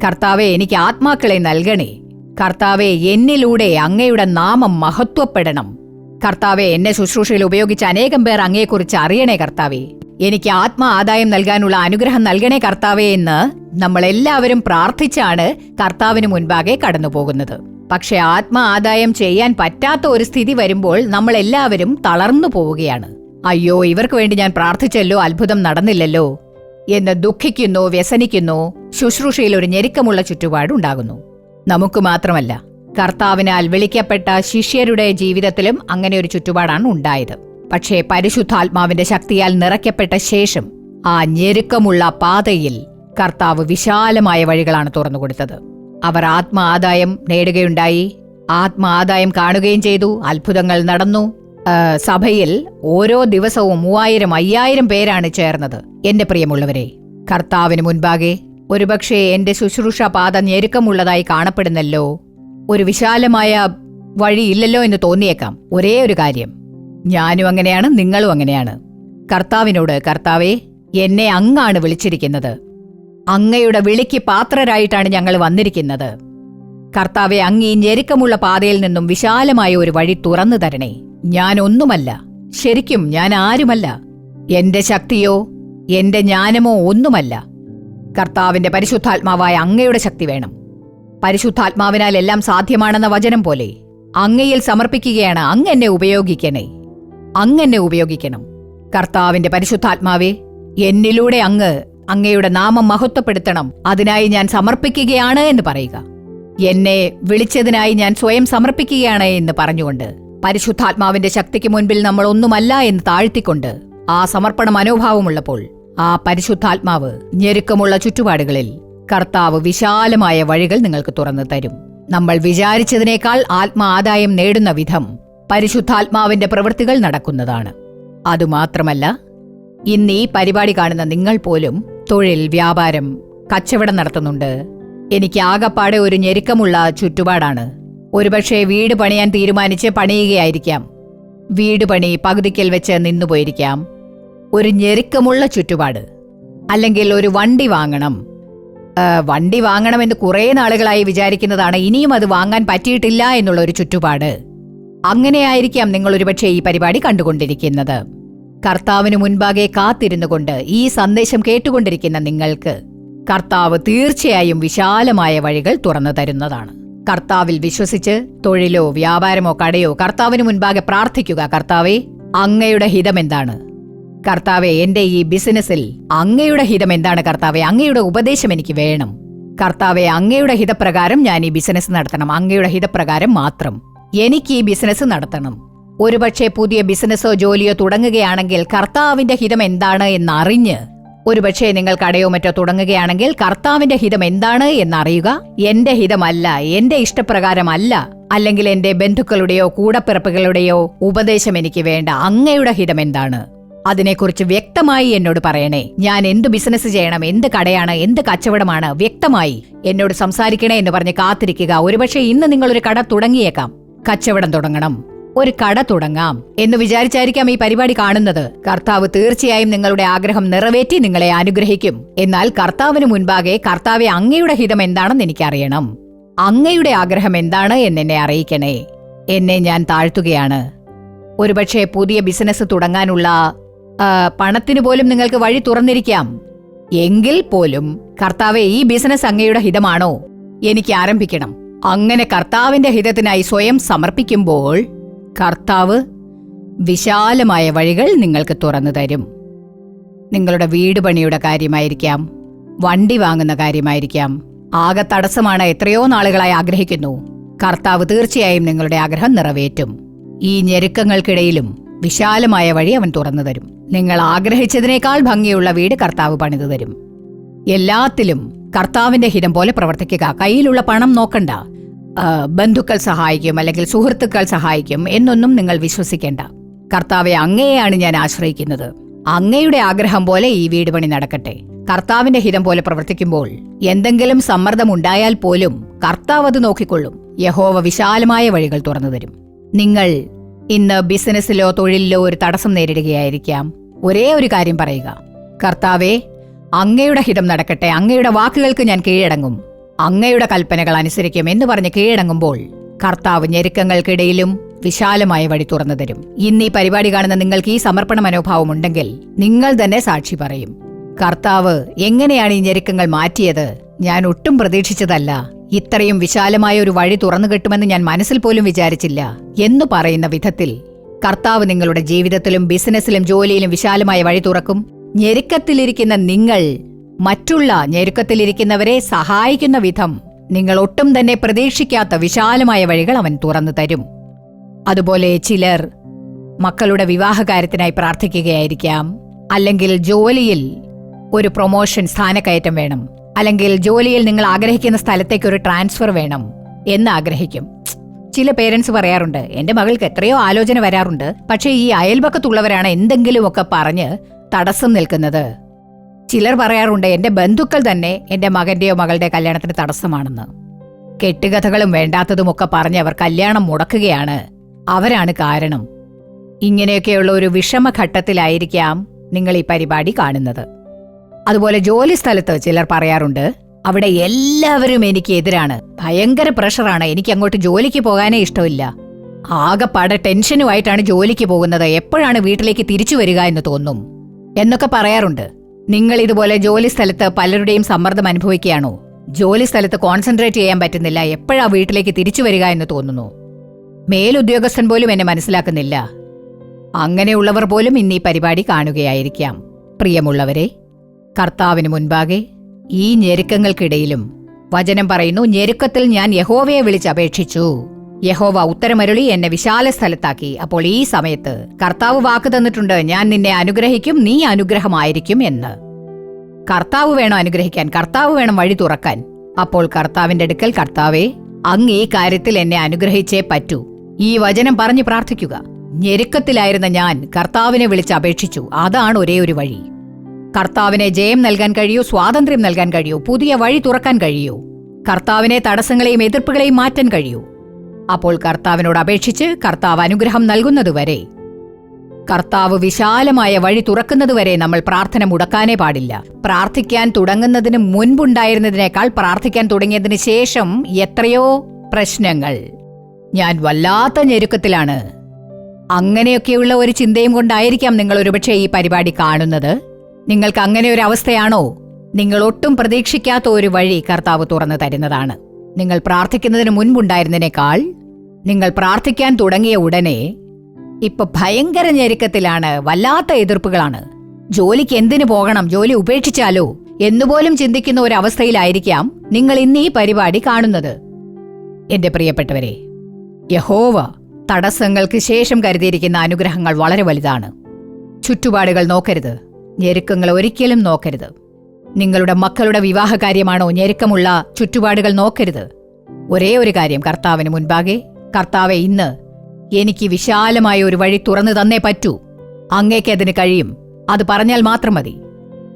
Speaker 6: കർത്താവെ എനിക്ക് ആത്മാക്കളെ നൽകണേ. കർത്താവെ എന്നിലൂടെ അങ്ങയുടെ നാമം മഹത്വപ്പെടണം. കർത്താവെ എന്നെ ശുശ്രൂഷയിൽ ഉപയോഗിച്ച് അനേകം പേർ അങ്ങയെക്കുറിച്ച് അറിയണേ കർത്താവെ. എനിക്ക് ആത്മാ ആദായം നൽകാനുള്ള അനുഗ്രഹം നൽകണേ കർത്താവെ എന്ന് നമ്മൾ എല്ലാവരും പ്രാർത്ഥിച്ചാണ് കർത്താവിന് മുൻപാകെ കടന്നു പോകുന്നത് പക്ഷെ ആത്മാ ആദായം ചെയ്യാൻ പറ്റാത്ത ഒരു സ്ഥിതി വരുമ്പോൾ നമ്മൾ എല്ലാവരും തളർന്നു പോവുകയാണ്. അയ്യോ ഇവർക്ക് വേണ്ടി ഞാൻ പ്രാർത്ഥിച്ചല്ലോ അത്ഭുതം നടന്നില്ലല്ലോ എന്ന് ദുഃഖിക്കുന്നു വ്യസനിക്കുന്നു ശുശ്രൂഷയിൽ ഒരു ഞെരുക്കമുള്ള ചുറ്റുപാടുണ്ടാകുന്നു നമുക്ക് മാത്രമല്ല കർത്താവിനാൽ വിളിക്കപ്പെട്ട ശിഷ്യരുടെ ജീവിതത്തിലും അങ്ങനെ ഒരു ചുറ്റുപാടാണ് ഉണ്ടായത്. പക്ഷേ പരിശുദ്ധാത്മാവിന്റെ ശക്തിയാൽ നിറയ്ക്കപ്പെട്ട ശേഷം ആ ഞെരുക്കമുള്ള പാതയിൽ കർത്താവ് വിശാലമായ വഴികളാണ് തുറന്നുകൊടുത്തത് അവർ ആത്മ ആദായം നേടുകയുണ്ടായി. ആത്മ ആദായം കാണുകയും ചെയ്തു. അത്ഭുതങ്ങൾ നടന്നു. സഭയിൽ ഓരോ ദിവസവും മൂവായിരം അയ്യായിരം പേരാണ് ചേർന്നത്. എന്റെ പ്രിയമുള്ളവരെ കർത്താവിന് മുൻപാകെ ഒരുപക്ഷെ എന്റെ ശുശ്രൂഷ പാത ഞെരുക്കമുള്ളതായി കാണപ്പെടുന്നല്ലോ. ഒരു വിശാലമായ വഴിയില്ലല്ലോ എന്ന് തോന്നിയേക്കാം. ഒരേ ഒരു കാര്യം. ഞാനും അങ്ങനെയാണ് നിങ്ങളും അങ്ങനെയാണ്. കർത്താവിനോട് കർത്താവെ എന്നെ അങ്ങാണ് വിളിച്ചിരിക്കുന്നത്. അങ്ങയുടെ വിളിക്ക് പാത്രരായിട്ടാണ് ഞങ്ങൾ വന്നിരിക്കുന്നത്. കർത്താവെ അങ്ങീ ഞെരുക്കമുള്ള പാതയിൽ നിന്നും വിശാലമായ ഒരു വഴി തുറന്നു തരണേ. ഞാൻ ഒന്നുമല്ല. ശരിക്കും ഞാൻ ആരുമല്ല. എന്റെ ശക്തിയോ എന്റെ ജ്ഞാനമോ ഒന്നുമല്ല. കർത്താവിന്റെ പരിശുദ്ധാത്മാവായ അങ്ങയുടെ ശക്തി വേണം. പരിശുദ്ധാത്മാവിനാൽ എല്ലാം സാധ്യമാണെന്ന വചനം പോലെ അങ്ങയിൽ സമർപ്പിക്കുകയാണ് അങ്ങ് എന്നെ ഉപയോഗിക്കണേ. അങ്ങ് എന്നെ ഉപയോഗിക്കണം. കർത്താവിന്റെ പരിശുദ്ധാത്മാവേ എന്നിലൂടെ അങ്ങ് അങ്ങയുടെ നാമം മഹത്വപ്പെടുത്തണം. അതിനായി ഞാൻ സമർപ്പിക്കുകയാണ് എന്ന് പറയുക. എന്നെ വിളിച്ചതിനായി ഞാൻ സ്വയം സമർപ്പിക്കുകയാണ് എന്ന് പറഞ്ഞുകൊണ്ട് പരിശുദ്ധാത്മാവിന്റെ ശക്തിക്ക് മുൻപിൽ നമ്മൾ ഒന്നുമല്ല എന്ന് താഴ്ത്തിക്കൊണ്ട് ആ സമർപ്പണ മനോഭാവമുള്ളപ്പോൾ ആ പരിശുദ്ധാത്മാവ് ഞെരുക്കമുള്ള ചുറ്റുപാടുകളിൽ കർത്താവ് വിശാലമായ വഴികൾ നിങ്ങൾക്ക് തുറന്നു തരും. നമ്മൾ വിചാരിച്ചതിനേക്കാൾ ആത്മാ ആദായം നേടുന്ന വിധം പരിശുദ്ധാത്മാവിന്റെ പ്രവൃത്തികൾ നടക്കുന്നതാണ്. അതുമാത്രമല്ല ഇന്ന് ഈ പരിപാടി കാണുന്ന നിങ്ങൾ പോലും തൊഴിൽ വ്യാപാരം കച്ചവടം നടത്തുന്നുണ്ട്. എനിക്ക് ആകപ്പാടെ ഒരു ഞെരുക്കമുള്ള ചുറ്റുപാടാണ്. ഒരുപക്ഷെ വീട് പണിയാൻ തീരുമാനിച്ച് പണിയുകയായിരിക്കാം. വീട് പണി പകുതിക്കൽ വെച്ച് നിന്നുപോയിരിക്കാം. ഒരു ഞെരുക്കമുള്ള ചുറ്റുപാട്. അല്ലെങ്കിൽ ഒരു വണ്ടി വാങ്ങണം. വണ്ടി വാങ്ങണമെന്ന് കുറേ നാളുകളായി വിചാരിക്കുന്നതാണ് ഇനിയും അത് വാങ്ങാൻ പറ്റിയിട്ടില്ല എന്നുള്ള ഒരു ചുറ്റുപാട്. അങ്ങനെയായിരിക്കാം നിങ്ങൾ ഒരുപക്ഷെ ഈ പരിപാടി കണ്ടുകൊണ്ടിരിക്കുന്നത്. കർത്താവിന് മുൻപാകെ കാത്തിരുന്നുകൊണ്ട് ഈ സന്ദേശം കേട്ടുകൊണ്ടിരിക്കുന്ന നിങ്ങൾക്ക് കർത്താവ് തീർച്ചയായും വിശാലമായ വഴികൾ തുറന്നു തരുന്നതാണ്. കർത്താവിൽ വിശ്വസിച്ച് തൊഴിലോ വ്യാപാരമോ കടയോ കർത്താവിന് മുൻപാകെ പ്രാർത്ഥിക്കുക കർത്താവെ അങ്ങയുടെ ഹിതം എന്താണ് കർത്താവെ എന്റെ ഈ ബിസിനസ്സിൽ അങ്ങയുടെ ഹിതം എന്താണ് കർത്താവെ? അങ്ങയുടെ ഉപദേശം എനിക്ക് വേണം. കർത്താവെ അങ്ങയുടെ ഹിതപ്രകാരം ഞാൻ ഈ ബിസിനസ് നടത്തണം. അങ്ങയുടെ ഹിതപ്രകാരം മാത്രം എനിക്ക് ഈ ബിസിനസ് നടത്തണം. ഒരുപക്ഷെ പുതിയ ബിസിനസ്സോ ജോലിയോ തുടങ്ങുകയാണെങ്കിൽ കർത്താവിന്റെ ഹിതം എന്താണ് എന്നറിഞ്ഞ് ഒരുപക്ഷെ നിങ്ങൾ കടയോ മറ്റോ തുടങ്ങുകയാണെങ്കിൽ കർത്താവിന്റെ ഹിതം എന്താണ് എന്നറിയുക. എന്റെ ഹിതമല്ല എന്റെ ഇഷ്ടപ്രകാരമല്ല അല്ലെങ്കിൽ എന്റെ ബന്ധുക്കളുടെയോ കൂടപ്പിറപ്പുകളുടെയോ ഉപദേശം എനിക്ക് വേണ്ട. അങ്ങയുടെ ഹിതം എന്താണ്? അതിനെക്കുറിച്ച് വ്യക്തമായി എന്നോട് പറയണേ. ഞാൻ എന്ത് ബിസിനസ് ചെയ്യണം എന്ത് കടയാണ് എന്ത് കച്ചവടമാണ് വ്യക്തമായി എന്നോട് സംസാരിക്കണേ എന്ന് പറഞ്ഞ് കാത്തിരിക്കുക. ഒരുപക്ഷെ ഇന്ന് നിങ്ങളൊരു കട തുടങ്ങിയേക്കാം. കച്ചവടം തുടങ്ങണം. ഒരു കട തുടങ്ങാം എന്ന് വിചാരിച്ചായിരിക്കാം ഈ പരിപാടി കാണുന്നത്. കർത്താവ് തീർച്ചയായും നിങ്ങളുടെ ആഗ്രഹം നിറവേറ്റി നിങ്ങളെ അനുഗ്രഹിക്കും. എന്നാൽ കർത്താവിന് മുൻപാകെ കർത്താവെ അങ്ങയുടെ ഹിതം എന്താണെന്ന് എനിക്കറിയണം. അങ്ങയുടെ ആഗ്രഹം എന്താണ് എന്നെന്നെ അറിയിക്കണേ. എന്നെ ഞാൻ താഴ്ത്തുകയാണ്. ഒരുപക്ഷെ പുതിയ ബിസിനസ് തുടങ്ങാനുള്ള പണത്തിനു പോലും നിങ്ങൾക്ക് വഴി തുറന്നിരിക്കാം. എങ്കിൽ പോലും കർത്താവെ ഈ ബിസിനസ് അങ്ങയുടെ ഹിതമാണോ? എനിക്ക് ആരംഭിക്കണം. അങ്ങനെ കർത്താവിന്റെ ഹിതത്തിനായി സ്വയം സമർപ്പിക്കുമ്പോൾ കർത്താവ് വിശാലമായ വഴികൾ നിങ്ങൾക്ക് തുറന്നു തരും. നിങ്ങളുടെ വീട് പണിയുടെ കാര്യമായിരിക്കാം വണ്ടി വാങ്ങുന്ന കാര്യമായിരിക്കാം. ആകെ തടസ്സമാണ് എത്രയോ നാളുകളായി ആഗ്രഹിക്കുന്നു. കർത്താവ് തീർച്ചയായും നിങ്ങളുടെ ആഗ്രഹം നിറവേറ്റും. ഈ ഞെരുക്കങ്ങൾക്കിടയിലും വിശാലമായ വഴി അവൻ തുറന്നു തരും. നിങ്ങൾ ആഗ്രഹിച്ചതിനേക്കാൾ ഭംഗിയുള്ള വീട് കർത്താവ് പണിതു തരും. എല്ലാത്തിലും കർത്താവിന്റെ ഹിതം പോലെ പ്രവർത്തിക്കുക. കയ്യിലുള്ള പണം നോക്കണ്ട. ബന്ധുക്കൾ സഹായിക്കും അല്ലെങ്കിൽ സുഹൃത്തുക്കൾ സഹായിക്കും എന്നൊന്നും നിങ്ങൾ വിശ്വസിക്കേണ്ട. കർത്താവെ അങ്ങയെയാണ് ഞാൻ ആശ്രയിക്കുന്നത്. അങ്ങയുടെ ആഗ്രഹം പോലെ ഈ വീട് പണി നടക്കട്ടെ. കർത്താവിന്റെ ഹിതം പോലെ പ്രവർത്തിക്കുമ്പോൾ എന്തെങ്കിലും സമ്മർദ്ദം ഉണ്ടായാൽ പോലും കർത്താവ് അത് നോക്കിക്കൊള്ളും. യഹോവ വിശാലമായ വഴികൾ തുറന്നു തരും. നിങ്ങൾ ഇന്ന് ബിസിനസ്സിലോ തൊഴിലിലോ ഒരു തടസ്സം നേരിടുകയായിരിക്കാം. ഒരേ ഒരു കാര്യം പറയുക. കർത്താവെ അങ്ങയുടെ ഹിതം നടക്കട്ടെ. അങ്ങയുടെ വാക്കുകൾക്ക് ഞാൻ കീഴടങ്ങും. അങ്ങയുടെ കൽപ്പനകൾ അനുസരിക്കും എന്ന് പറഞ്ഞ് കീഴടങ്ങുമ്പോൾ കർത്താവ് ഞെരുക്കങ്ങൾക്കിടയിലും വിശാലമായ വഴി തുറന്നു തരും. ഇന്ന് ഈ പരിപാടി കാണുന്ന നിങ്ങൾക്ക് ഈ സമർപ്പണ മനോഭാവം ഉണ്ടെങ്കിൽ നിങ്ങൾ തന്നെ സാക്ഷി പറയും. കർത്താവ് എങ്ങനെയാണ് ഈ ഞെരുക്കങ്ങൾ മാറ്റിയത്? ഞാൻ ഒട്ടും പ്രതീക്ഷിച്ചതല്ല. ഇത്രയും വിശാലമായ ഒരു വഴി തുറന്നു കിട്ടുമെന്ന് ഞാൻ മനസ്സിൽ പോലും വിചാരിച്ചില്ല എന്ന് പറയുന്ന വിധത്തിൽ കർത്താവ് നിങ്ങളുടെ ജീവിതത്തിലും ബിസിനസ്സിലും ജോലിയിലും വിശാലമായ വഴി തുറക്കും. ഞെരുക്കത്തിലിരിക്കുന്ന നിങ്ങൾ മറ്റുള്ള ഞെരുക്കത്തിലിരിക്കുന്നവരെ സഹായിക്കുന്ന വിധം നിങ്ങൾ ഒട്ടും തന്നെ പ്രതീക്ഷിക്കാത്ത വിശാലമായ വഴികൾ അവൻ തുറന്നു തരും. അതുപോലെ ചിലർ മക്കളുടെ വിവാഹകാര്യത്തിനായി പ്രാർത്ഥിക്കുകയായിരിക്കാം. അല്ലെങ്കിൽ ജോലിയിൽ ഒരു പ്രൊമോഷൻ സ്ഥാനക്കയറ്റം വേണം. അല്ലെങ്കിൽ ജോലിയിൽ നിങ്ങൾ ആഗ്രഹിക്കുന്ന സ്ഥലത്തേക്ക് ഒരു ട്രാൻസ്ഫർ വേണം എന്ന് ആഗ്രഹിക്കും. ചില പേരൻസ് പറയാറുണ്ട് എന്റെ മകൾക്ക് എത്രയോ ആലോചന വരാറുണ്ട്. പക്ഷേ ഈ അയൽപക്കത്തുള്ളവരാണ് എന്തെങ്കിലുമൊക്കെ പറഞ്ഞ് തടസ്സം നിൽക്കുന്നത്. ചിലർ പറയാറുണ്ട് എന്റെ ബന്ധുക്കൾ തന്നെ എന്റെ മകന്റെയോ മകളുടെ കല്യാണത്തിന് തടസ്സമാണെന്ന്. കെട്ടുകഥകളും വേണ്ടാത്തതുമൊക്കെ പറഞ്ഞ് അവർ കല്യാണം മുടക്കുകയാണ്. അവരാണ് കാരണം. ഇങ്ങനെയൊക്കെയുള്ള ഒരു വിഷമഘട്ടത്തിലായിരിക്കാം നിങ്ങൾ ഈ പരിപാടി കാണുന്നത്. അതുപോലെ ജോലി സ്ഥലത്ത് ചിലർ പറയാറുണ്ട് അവിടെ എല്ലാവരും എനിക്ക് എതിരാണ്. ഭയങ്കര പ്രഷറാണ്. എനിക്ക് അങ്ങോട്ട് ജോലിക്ക് പോകാനേ ഇഷ്ടമില്ല. ആകെപ്പാടെ ടെൻഷനുമായിട്ടാണ് ജോലിക്ക് പോകുന്നത്. എപ്പോഴാണ് വീട്ടിലേക്ക് തിരിച്ചു വരിക എന്ന് തോന്നും. എന്നൊക്കെ പറയാറുണ്ട്. നിങ്ങൾ ഇതുപോലെ ജോലി സ്ഥലത്ത് പലരുടെയും സമ്മർദ്ദം അനുഭവിക്കുകയാണോ? ജോലി സ്ഥലത്ത് കോൺസെൻട്രേറ്റ് ചെയ്യാൻ പറ്റുന്നില്ല. എപ്പോഴാ വീട്ടിലേക്ക് തിരിച്ചു വരിക എന്ന് തോന്നുന്നു? മേലുദ്യോഗസ്ഥൻ പോലും എന്നെ മനസ്സിലാക്കുന്നില്ല. അങ്ങനെയുള്ളവർ പോലും ഇന്നീ പരിപാടി കാണുകയായിരിക്കാം. പ്രിയമുള്ളവരെ കർത്താവിന് മുൻപാകെ ഈ ഞെരുക്കങ്ങൾക്കിടയിലും വചനം പറയുന്നു ഞെരുക്കത്തിൽ ഞാൻ യഹോവയെ വിളിച്ചപേക്ഷിച്ചു യഹോവ ഉത്തരമരുളി എന്നെ വിശാല സ്ഥലത്താക്കി. അപ്പോൾ ഈ സമയത്ത് കർത്താവ് വാക്ക് തന്നിട്ടുണ്ട് ഞാൻ നിന്നെ അനുഗ്രഹിക്കും നീ അനുഗ്രഹമായിരിക്കും എന്ന്. കർത്താവ് വേണം അനുഗ്രഹിക്കാൻ കർത്താവ് വേണം വഴി തുറക്കാൻ. അപ്പോൾ കർത്താവിന്റെ അടുക്കൽ കർത്താവേ അങ്ങ് ഈ കാര്യത്തിൽ എന്നെ അനുഗ്രഹിച്ചേ പറ്റൂ. ഈ വചനം പറഞ്ഞു പ്രാർത്ഥിക്കുക. ഞെരുക്കത്തിലായിരുന്ന ഞാൻ കർത്താവിനെ വിളിച്ച് അപേക്ഷിച്ചു. അതാണ് ഒരേ ഒരു വഴി. കർത്താവിനെ ജയം നൽകാൻ കഴിയൂ സ്വാതന്ത്ര്യം നൽകാൻ കഴിയൂ പുതിയ വഴി തുറക്കാൻ കഴിയൂ. കർത്താവിനെ തടസ്സങ്ങളെയും എതിർപ്പുകളെയും മാറ്റാൻ കഴിയൂ. അപ്പോൾ കർത്താവിനോട് അപേക്ഷിച്ച് കർത്താവ് അനുഗ്രഹം നൽകുന്നതുവരെ. കർത്താവ് വിശാലമായ വഴി തുറക്കുന്നതുവരെ നമ്മൾ പ്രാർത്ഥന മുടക്കാനേ പാടില്ല. പ്രാർത്ഥിക്കാൻ തുടങ്ങുന്നതിന് മുൻപുണ്ടായിരുന്നതിനേക്കാൾ പ്രാർത്ഥിക്കാൻ തുടങ്ങിയതിന് ശേഷം എത്രയോ പ്രശ്നങ്ങൾ. ഞാൻ വല്ലാത്ത ഞെരുക്കത്തിലാണ്. അങ്ങനെയൊക്കെയുള്ള ഒരു ചിന്തയും കൊണ്ടായിരിക്കാം നിങ്ങൾ ഒരുപക്ഷെ ഈ പരിപാടി കാണുന്നത്. നിങ്ങൾക്ക് അങ്ങനെ ഒരു അവസ്ഥയാണോ? നിങ്ങൾ ഒട്ടും പ്രതീക്ഷിക്കാത്ത ഒരു വഴി കർത്താവ് തുറന്നു തരുന്നതാണ്. നിങ്ങൾ പ്രാർത്ഥിക്കുന്നതിന് മുൻപുണ്ടായിരുന്നതിനേക്കാൾ നിങ്ങൾ പ്രാർത്ഥിക്കാൻ തുടങ്ങിയ ഉടനെ ഇപ്പൊ ഭയങ്കര ഞെരുക്കത്തിലാണ് വല്ലാത്ത എതിർപ്പുകളാണ്. ജോലിക്ക് എന്തിനു പോകണം ജോലി ഉപേക്ഷിച്ചാലോ എന്നുപോലും ചിന്തിക്കുന്ന ഒരു അവസ്ഥയിലായിരിക്കാം നിങ്ങൾ ഇന്ന് ഈ പരിപാടി കാണുന്നത്. എന്റെ പ്രിയപ്പെട്ടവരെ യഹോവ തടസ്സങ്ങൾക്ക് ശേഷം കരുതിയിരിക്കുന്ന അനുഗ്രഹങ്ങൾ വളരെ വലുതാണ്. ചുറ്റുപാടുകൾ നോക്കരുത് ഞെരുക്കങ്ങൾ ഒരിക്കലും നോക്കരുത്. നിങ്ങളുടെ മക്കളുടെ വിവാഹകാര്യമാണോ ഞെരുക്കമുള്ള ചുറ്റുപാടുകൾ നോക്കരുത്. ഒരേ ഒരു കാര്യം കർത്താവിന് മുൻപാകെ. കർത്താവെ ഇന്ന് എനിക്ക് വിശാലമായ ഒരു വഴി തുറന്നു തന്നേ പറ്റൂ. അങ്ങേക്ക് അതിന് കഴിയും. അത് പറഞ്ഞാൽ മാത്രം മതി.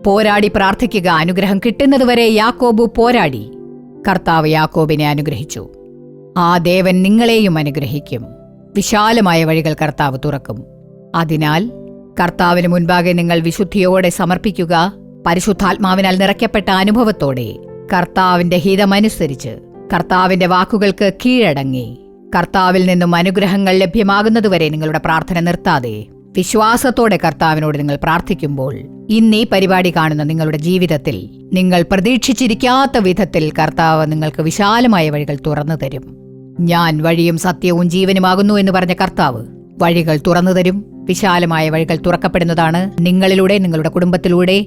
Speaker 6: പോരാടി പ്രാർത്ഥിക്കുക അനുഗ്രഹം കിട്ടുന്നതുവരെ യാക്കോബു പോരാടി. കർത്താവ് യാക്കോബിനെ അനുഗ്രഹിച്ചു. ആ ദേവൻ നിങ്ങളെയും അനുഗ്രഹിക്കും. വിശാലമായ വഴികൾ കർത്താവ് തുറക്കും. അതിനാൽ കർത്താവിന് മുൻപാകെ നിങ്ങൾ വിശുദ്ധിയോടെ സമർപ്പിക്കുക പരിശുദ്ധാത്മാവിനാൽ നിറയ്ക്കപ്പെട്ട അനുഭവത്തോടെ കർത്താവിന്റെ ഹിതമനുസരിച്ച് കർത്താവിന്റെ വാക്കുകൾക്ക് കീഴടങ്ങി. കർത്താവിൽ നിന്നും അനുഗ്രഹങ്ങൾ ലഭ്യമാകുന്നതുവരെ നിങ്ങളുടെ പ്രാർത്ഥന നിർത്താതെ വിശ്വാസത്തോടെ കർത്താവിനോട് നിങ്ങൾ പ്രാർത്ഥിക്കുമ്പോൾ ഇന്ന് ഈ പരിപാടി കാണുന്ന നിങ്ങളുടെ ജീവിതത്തിൽ നിങ്ങൾ പ്രതീക്ഷിച്ചിരിക്കാത്ത വിധത്തിൽ കർത്താവ് നിങ്ങൾക്ക് വിശാലമായ വഴികൾ തുറന്നു തരും. ഞാൻ വഴിയും സത്യവും ജീവനുമാകുന്നു എന്ന് പറഞ്ഞ കർത്താവ് വഴികൾ തുറന്നു തരും. വിശാലമായ വഴികൾ തുറക്കപ്പെടുന്നതാണ് നിങ്ങളിലൂടെ നിങ്ങളുടെ കുടുംബത്തിലൂടെ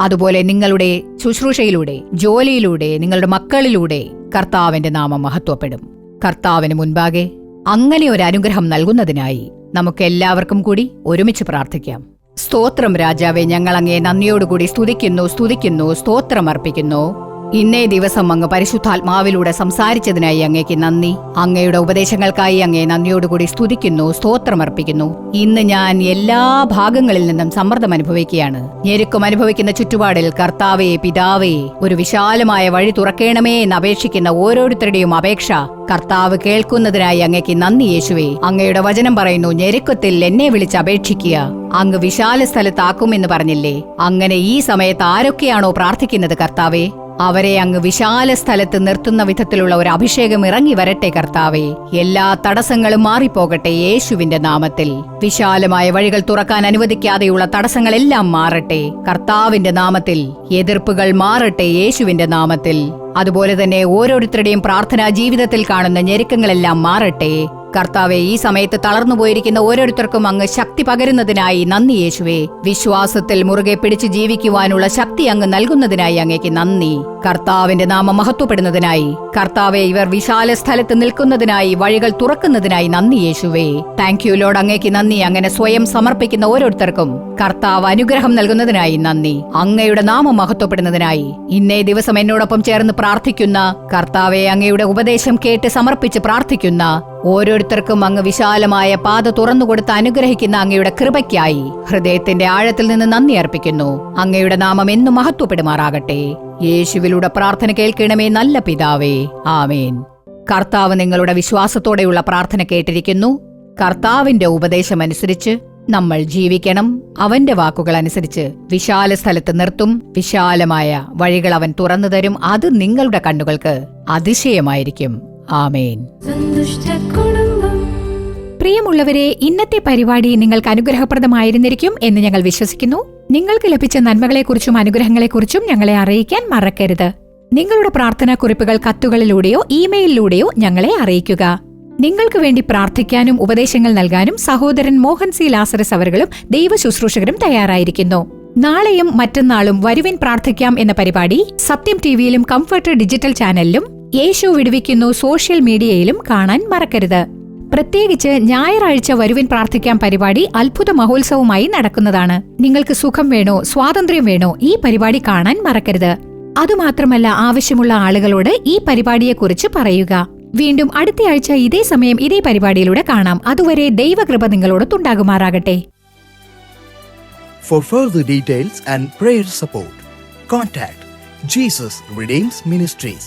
Speaker 6: അതുപോലെ നിങ്ങളുടെ ശുശ്രൂഷയിലൂടെ ജോലിയിലൂടെ നിങ്ങളുടെ മക്കളിലൂടെ കർത്താവിന്റെ നാമം മഹത്വപ്പെടും. കർത്താവിന് മുൻപാകെ അങ്ങനെ ഒരു അനുഗ്രഹം നൽകുന്നതിനായി നമുക്ക് എല്ലാവർക്കും കൂടി ഒരുമിച്ച് പ്രാർത്ഥിക്കാം. സ്തോത്രം രാജാവെ ഞങ്ങൾ അങ്ങേ നന്ദിയോടുകൂടി സ്തുതിക്കുന്നു സ്തുതിക്കുന്നു സ്തോത്രം അർപ്പിക്കുന്നു. ഇന്നേ ദിവസം അങ്ങ് പരിശുദ്ധാത്മാവിലൂടെ സംസാരിച്ചതിനായി അങ്ങേക്ക് നന്ദി. അങ്ങയുടെ ഉപദേശങ്ങൾക്കായി അങ്ങേ നന്ദിയോടുകൂടി സ്തുതിക്കുന്നു സ്തോത്രമർപ്പിക്കുന്നു. ഇന്ന് ഞാൻ എല്ലാ ഭാഗങ്ങളിൽ നിന്നും സമ്മർദ്ദം അനുഭവിക്കുകയാണ്. ഞെരുക്കം അനുഭവിക്കുന്ന ചുറ്റുപാടിൽ കർത്താവേ പിതാവേ ഒരു വിശാലമായ വഴി തുറക്കേണമേ എന്ന് അപേക്ഷിക്കുന്ന ഓരോരുത്തരുടെയും അപേക്ഷ കർത്താവ് കേൾക്കുന്നതിനായി അങ്ങേക്ക് നന്ദി യേശുവേ. അങ്ങയുടെ വചനം പറയുന്നു ഞെരുക്കത്തിൽ എന്നെ വിളിച്ച് അപേക്ഷിക്കുക. അങ്ങ് വിശാല സ്ഥലത്താക്കുമെന്ന് പറഞ്ഞില്ലേ? അങ്ങനെ ഈ സമയത്ത് ആരൊക്കെയാണോ പ്രാർത്ഥിക്കുന്നത് കർത്താവേ? അവരെ അങ്ങ് വിശാല സ്ഥലത്ത് നിർത്തുന്ന വിധത്തിലുള്ള ഒരു അഭിഷേകം ഇറങ്ങി വരട്ടെ കർത്താവേ. എല്ലാ തടസ്സങ്ങളും മാറിപ്പോകട്ടെ യേശുവിന്റെ നാമത്തിൽ. വിശാലമായ വഴികൾ തുറക്കാൻ അനുവദിക്കാതെയുള്ള തടസ്സങ്ങളെല്ലാം മാറട്ടെ. കർത്താവിന്റെ നാമത്തിൽ എതിർപ്പുകൾ മാറട്ടെ യേശുവിന്റെ നാമത്തിൽ. അതുപോലെ തന്നെ ഓരോരുത്തരുടെയും പ്രാർത്ഥനാ ജീവിതത്തിൽ കാണുന്ന ഞെരുക്കങ്ങളെല്ലാം മാറട്ടെ. കർത്താവെ ഈ സമയത്ത് തളർന്നു പോയിരിക്കുന്ന ഓരോരുത്തർക്കും അങ്ങ് ശക്തി പകരുന്നതിനായി നന്ദി യേശുവേ. വിശ്വാസത്തിൽ മുറുകെ പിടിച്ച് ജീവിക്കുവാനുള്ള ശക്തി അങ്ങ് നൽകുന്നതിനായി അങ്ങേക്ക് നന്ദി. കർത്താവിന്റെ നാമം മഹത്വപ്പെടുന്നതിനായി കർത്താവെ ഇവർ വിശാല സ്ഥലത്ത് നിൽക്കുന്നതിനായി വഴികൾ തുറക്കുന്നതിനായി നന്ദി യേശുവേ. താങ്ക് യു ലോഡ് അങ്ങേക്ക് നന്ദി. അങ്ങനെ സ്വയം സമർപ്പിക്കുന്ന ഓരോരുത്തർക്കും കർത്താവ് അനുഗ്രഹം നൽകുന്നതിനായി നന്ദി. അങ്ങയുടെ നാമം മഹത്വപ്പെടുന്നതിനായി ഇന്നേ ദിവസം എന്നോടൊപ്പം ചേർന്ന് പ്രാർത്ഥിക്കുന്ന കർത്താവെ അങ്ങയുടെ ഉപദേശം കേട്ട് സമർപ്പിച്ച് പ്രാർത്ഥിക്കുന്ന ഓരോരുത്തർക്കും അങ്ങ് വിശാലമായ പാത തുറന്നുകൊടുത്ത് അനുഗ്രഹിക്കുന്ന അങ്ങയുടെ കൃപയ്ക്കായി ഹൃദയത്തിന്റെ ആഴത്തിൽ നിന്ന് നന്ദി അർപ്പിക്കുന്നു. അങ്ങയുടെ നാമം എന്നും മഹത്വപ്പെടുമാറാകട്ടെ. യേശുവിലൂടെ പ്രാർത്ഥന കേൾക്കണമേ നല്ല പിതാവേ. ആമേൻ. കർത്താവ് നിങ്ങളുടെ വിശ്വാസത്തോടെയുള്ള പ്രാർത്ഥന കേട്ടിരിക്കുന്നു. കർത്താവിന്റെ ഉപദേശമനുസരിച്ച് നമ്മൾ ജീവിക്കണം. അവന്റെ വാക്കുകൾ അനുസരിച്ച് വിശാല സ്ഥലത്ത് നിർത്തും. വിശാലമായ വഴികൾ അവൻ തുറന്നു തരും. അത് നിങ്ങളുടെ കണ്ണുകൾക്ക് അതിശയമായിരിക്കും. ആമേൻ.
Speaker 2: പ്രിയമുള്ളവരെ ഇന്നത്തെ പരിപാടി നിങ്ങൾക്ക് അനുഗ്രഹപ്രദമായിരുന്നിരിക്കും എന്ന് ഞങ്ങൾ വിശ്വസിക്കുന്നു. നിങ്ങൾക്ക് ലഭിച്ച നന്മകളെക്കുറിച്ചും അനുഗ്രഹങ്ങളെക്കുറിച്ചും ഞങ്ങളെ അറിയിക്കാൻ മറക്കരുത്. നിങ്ങളുടെ പ്രാർത്ഥനാ കുറിപ്പുകൾ കത്തുകളിലൂടെയോ ഇമെയിലിലൂടെയോ ഞങ്ങളെ അറിയിക്കുക. നിങ്ങൾക്ക് വേണ്ടി പ്രാർത്ഥിക്കാനും ഉപദേശങ്ങൾ നൽകാനും സഹോദരൻ മോഹൻ സി ലാസറസ് അവരുകളും ദൈവ ശുശ്രൂഷകരും തയ്യാറായിരിക്കുന്നു. നാളെയും മറ്റന്നാളും വരുവിൻ പ്രാർത്ഥിക്കാം എന്ന പരിപാടി സത്യം ടിവിയിലും കംഫർട്ട് ഡിജിറ്റൽ ചാനലിലും യേശു വിടുവിക്കുന്നു സോഷ്യൽ മീഡിയയിലും കാണാൻ മറക്കരുത്. പ്രത്യേകിച്ച് ഞായറാഴ്ച വരുവിൻ പ്രാർത്ഥിക്കാൻ പരിപാടി അത്ഭുത മഹോത്സവമായി നടക്കുന്നതാണ്. നിങ്ങൾക്ക് സുഖം വേണോ സ്വാതന്ത്ര്യം വേണോ ഈ പരിപാടി കാണാൻ മറക്കരുത്. അതുമാത്രമല്ല ആവശ്യമുള്ള ആളുകളോട് ഈ പരിപാടിയെക്കുറിച്ച് പറയുക. വീണ്ടും അടുത്തയാഴ്ച ഇതേ സമയം ഇതേ പരിപാടിയിലൂടെ കാണാം. അതുവരെ ദൈവകൃപ നിങ്ങളോടൊത്തുണ്ടാകുമാറാകട്ടെ.
Speaker 7: For further details and prayer support, contact Jesus Redeems Ministries,